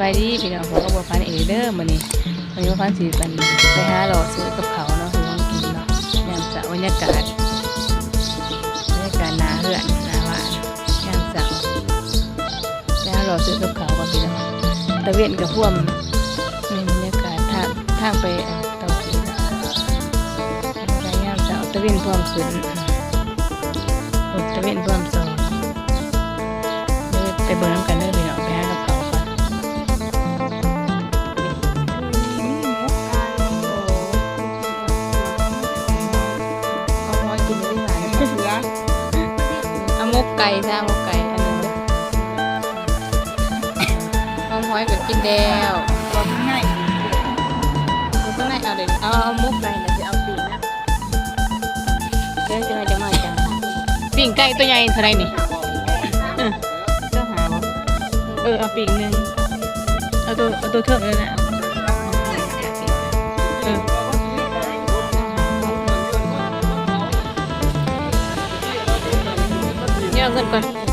บายดีพี่น้องผมก็บัวพันเอเดอร์มื้อนี้วันนี้บัวพันสิเป็นไปหาหล่อซื้อกับเขาเนาะคือของกินเนาะยามสาร์บรรยากาศบรรยากาศนาเหือนนาหวานยามสาร์ไปหาหล่อซื้อกับเขาก่อนพี่น้องตะเวนกับพ่วมนี่บรรยากาศทางทางไปเตาขีเนาะบรรยากาศยามสาร์ตะเวนพ่วมขึ้นตะเวนพ่วมสองไปเบิ่งน้ำกันเด้อพี่น้ กไก่ซะหมกไก่อันหนึงเด้อเอาหอยก็กินแล้วเอาข้างในเอาข้างในเอาเดี๋ยวเอาเอาหมกไก่นะจะเอาปีกนะเดี๋ยวจะมาจะมาจังปีกไก่ตัวใหญ่เท่าไหรนี่เออเจ้าหาบ่เออเอาปีกหนึ่งเอาตัวเอาตัวเทิงเลยนะ เนี่ย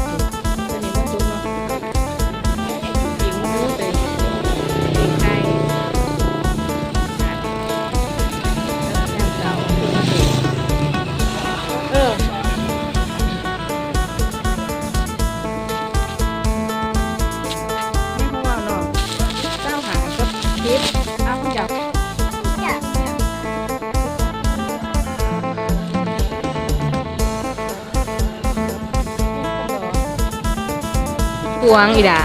กวางอีด่า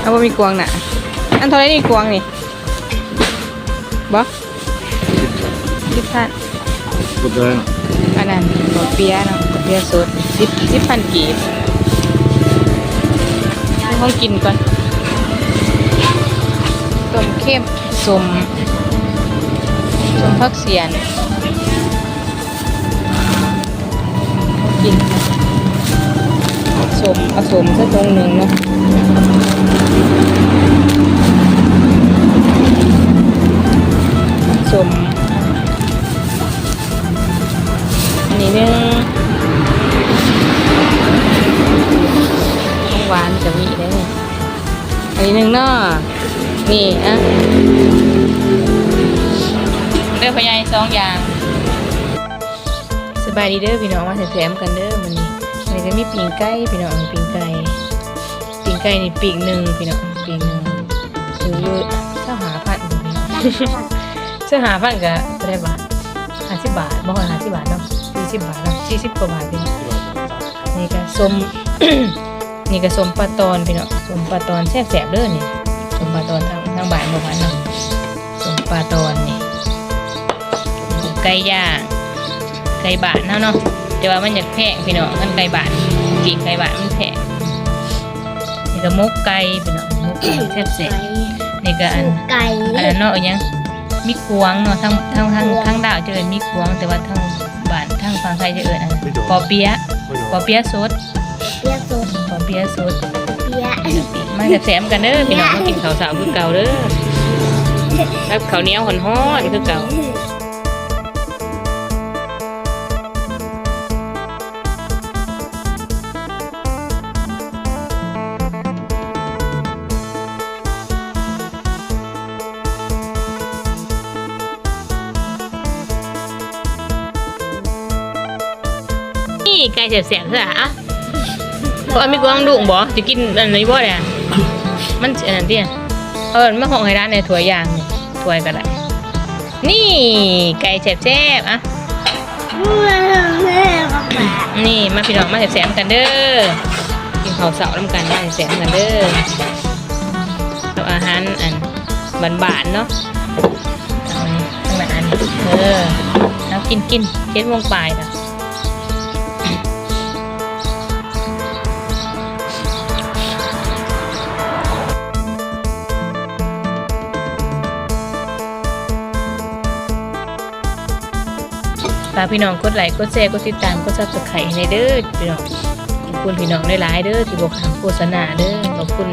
เอาว่ามีกวางน่ะ อันเท่าไหรนี่กวางนี่บอสิบพันกดเลยอันนั้นบอเปียะเนาะบอเปียะสดสิบสิบพันกีบให้ห้องกินก่อนต้มเข้มสมสมพักเสียนกิน สมผสมสักตรงหนึ่งเนาะสมอันนี้หนึงของหวานจะมีได้นี่อันนี้หนึงเนาะนี่อะเด้อพยายสองอย่าง สบายดีเด้อพี่น้องมาแถมกันเด้อมันนี้มัน ก็มีปิงไก่พี่น้องปิงไก่ปิงไก่นี่ปิ่งหนึ่งพี่น้องปิ่งหนึ่งถืออยู่เจ้าหาพันพี่น้องเสื้อหาพันก็ได้บาทห้าสิบบาทบ่ว่าห้าสิบบาทเนาะสี่สิบบาทเนาะสี่สิบกว่าบาทพี่น้องนี่ก็สมนี่ก็สมปลาตอนพี่น้องสมปลาตอนแซ่บๆเด้อนี่สมปลาตอนทางทางบ่ายเมื่อวานเนาะสมปลาตอนนี่ไก่ย่างไก่บาทเนาะเนาะ แต่ว่ามันอยากแพงพี่น้องกันไก่บาทจริงไก่บาทมันแพงนี่ก็หมกไก่พี่น้องหมกไก่แซ่บๆนี่ก็อันไก่อันนั้นเนาะเอาหยังมีกวางเนาะทั้งทั้งทั้งทั้งดาวจะเอินมีกวางแต่ว่าทั้งบ้านทั้งฝั่งไทยจะเอินอันนั้นปอเปี๊ยะปอเปี๊ยะสดเปียกสดปอเปี๊ยะสดเปียกมาแซมๆกันเด้อพี่น้องมากินข้าวสาวคือเก่าเด้อแล้วข้าวเหนียวหอนๆคือเก่า ไก่แสบๆซะอะบ่เอามีกวางดุงบ่จะกินอันนี้บ่เนี่ยมันอันนั้นติเออมาห้องให้ร้านในถ้วยางนี่ถ้วยก็ได้นี่ไก่แซ่บๆอะเมื่อเมื่อะนี่มาพี่น้องมาแสมๆกันเด้อกินข้าวเสาร์น้ำกันมาแสมๆกันเด้อเอาอาหารอันบานๆเนาะเอาอันทั้งนั้นอันเออเอากินกินเจ็ดโมงปลายค่ะ ฝากพี่น้องกดไลค์กดแชร์กดติดตามกดซับสไครต์ในเด้อพี่น้องขอบคุณพี่น้องหลายๆเด้อที่บอกคำโฆษณาเด้อขอบคุณ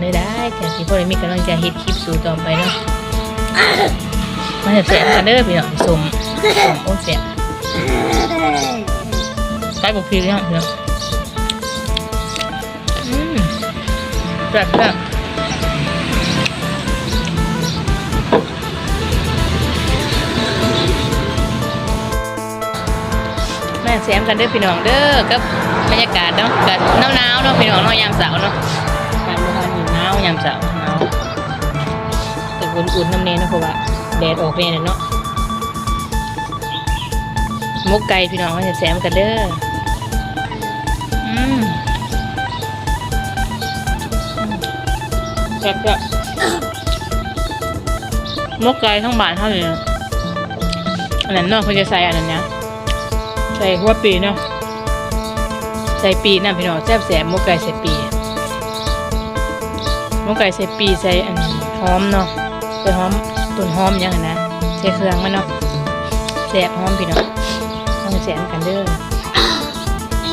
ในได้แต่ที่พวกเรามีกำลังใจเฮ็ดคลิปสู่ต่อไปเนาะมาแสบกันเด้อพี่น้องสมโอ้แสบใกล้บุกพีแล้วพี่น้องอืมแบบแบบ ซมกันเด้อพี่น้องเด้อกับบรรยากาศเนาะกับหนาวๆเนาะพี่น้องเนาะยามเสาร์เนาะการเมื่อวานนี้หนาวยามเสาร์หนาวแต่อุ่นๆน้ำเนยนาะเพราะว่าแดดออกแน่เนาะหมกไก่พี่น้องมาแซมกันเด้ออืมแบบแบบมกไก่ทั้งบ้านเท่านี้อันนั้นเนาะเขาจะใส่อันนั้นนะ ใส่หัวปีเนาะใส่ปีนะพี่น้องแซ่บแสบหมกไก่ใส่ปีหมกไก่ใส่ปีใส่อันหอมเนาะใส่หอมต้นหอมอยังนะใส่เครื่องมันเนาะแสบหอมพี่น้องต้องแสบกันเด้อ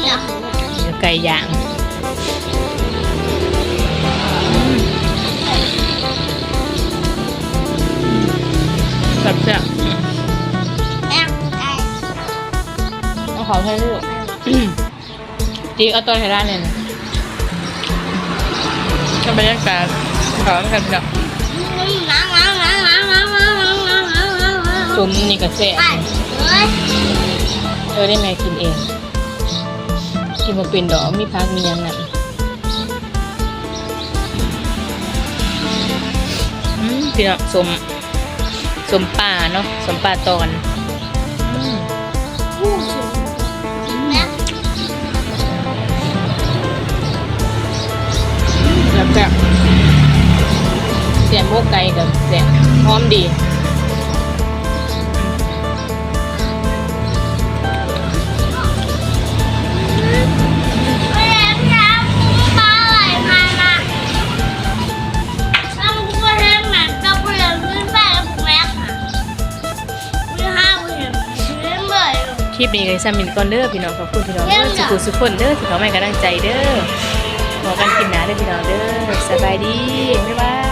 อยากเดี๋ยวไก่ย่างแบบ ขาให้ลูกจีเอาต้นไฮร่าเนี่ยทำบรรยากาศขอกันกับซุ้มนี่กระเซ็เธอได้แม่กินเอง กินมาเป็นดอกมีพักมียังไงพี่น้องสมสมป่าเนาะสมป่าตอน โมกไก่กับแดพร้อมดีคลิปนี้ก็จะมินก่อนเด้อพี่น้องขอบคุณพี่น้องเด้อสุขุสุขคนเด้อที่เขาไม่กรำลังใจเด้อขอกันกินนาเด้อพี่น้องเด้อสบายดีบ๊ายบาย